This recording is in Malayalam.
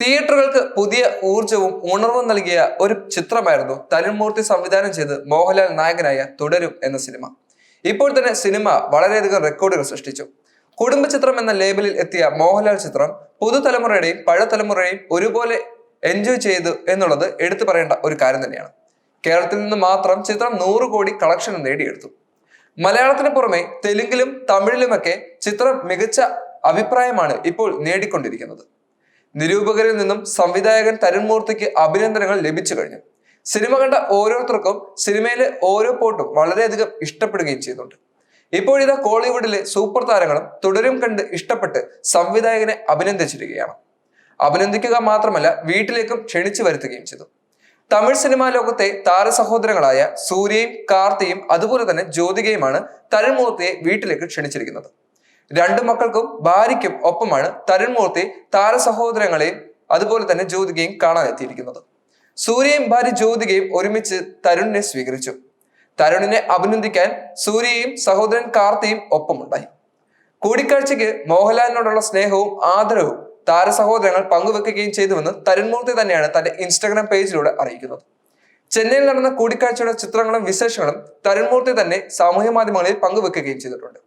തിയേറ്ററുകൾക്ക് പുതിയ ഊർജവും ഉണർവും നൽകിയ ഒരു ചിത്രമായിരുന്നു തരുൺമൂർത്തി സംവിധാനം ചെയ്ത് മോഹൻലാൽ നായകനായ തുടരും എന്ന സിനിമ. ഇപ്പോൾ തന്നെ സിനിമ വളരെയധികം റെക്കോർഡുകൾ സൃഷ്ടിച്ചു. കുടുംബ ചിത്രം എന്ന ലേബലിൽ എത്തിയ മോഹൻലാൽ ചിത്രം പുതുതലമുറയുടെയും പഴതലമുറയെയും ഒരുപോലെ എൻജോയ് ചെയ്തു എന്നുള്ളത് എടുത്തു പറയേണ്ട ഒരു കാര്യം തന്നെയാണ്. കേരളത്തിൽ നിന്ന് മാത്രം ചിത്രം നൂറ് കോടി കളക്ഷൻ നേടിയെടുത്തു. മലയാളത്തിന് പുറമെ തെലുങ്കിലും തമിഴിലുമൊക്കെ ചിത്രം മികച്ച അഭിപ്രായമാണ് ഇപ്പോൾ നേടിക്കൊണ്ടിരിക്കുന്നത്. നിരൂപകരിൽ നിന്നും സംവിധായകൻ തരുൺമൂർത്തിക്ക് അഭിനന്ദനങ്ങൾ ലഭിച്ചു കഴിഞ്ഞു. സിനിമ കണ്ട ഓരോരുത്തർക്കും സിനിമയിലെ ഓരോ പോട്ടും വളരെയധികം ഇഷ്ടപ്പെടുകയും ചെയ്യുന്നുണ്ട്. ഇപ്പോഴിതാ കോളിവുഡിലെ സൂപ്പർ താരങ്ങളും തുടരും കണ്ട് ഇഷ്ടപ്പെട്ട് സംവിധായകനെ അഭിനന്ദിച്ചിരിക്കുകയാണ്. അഭിനന്ദിക്കുക മാത്രമല്ല വീട്ടിലേക്കും ക്ഷണിച്ചു വരുത്തുകയും ചെയ്തു. തമിഴ് സിനിമാ ലോകത്തെ താരസഹോദരങ്ങളായ സൂര്യയും കാർത്തിയും അതുപോലെ തന്നെ ജ്യോതികയുമാണ് തരുൺമൂർത്തിയെ വീട്ടിലേക്ക് ക്ഷണിച്ചിരിക്കുന്നത്. രണ്ടു മക്കൾക്കും ഭാര്യയ്ക്കും ഒപ്പമാണ് തരുൺമൂർത്തി താരസഹോദരങ്ങളെയും അതുപോലെ തന്നെ ജ്യോതികയും കാണാൻ എത്തിയിരിക്കുന്നത്. സൂര്യയും ഭാര്യ ജ്യോതികയും ഒരുമിച്ച് തരുണിനെ സ്വീകരിച്ചു. തരുണിനെ അഭിനന്ദിക്കാൻ സൂര്യയും സഹോദരൻ കാർത്തിയും ഒപ്പമുണ്ടായി. കൂടിക്കാഴ്ചയ്ക്ക് മോഹൻലാലിനോടുള്ള സ്നേഹവും ആദരവും താരസഹോദരങ്ങൾ പങ്കുവെക്കുകയും ചെയ്തുവെന്ന് തരുൺമൂർത്തി തന്നെയാണ് തന്റെ ഇൻസ്റ്റാഗ്രാം പേജിലൂടെ അറിയിക്കുന്നത്. ചെന്നൈയിൽ നടന്ന കൂടിക്കാഴ്ചയുടെ ചിത്രങ്ങളും വിശേഷങ്ങളും തരുൺമൂർത്തി തന്നെ സാമൂഹ്യ മാധ്യമങ്ങളിൽ പങ്കുവെക്കുകയും ചെയ്തിട്ടുണ്ട്.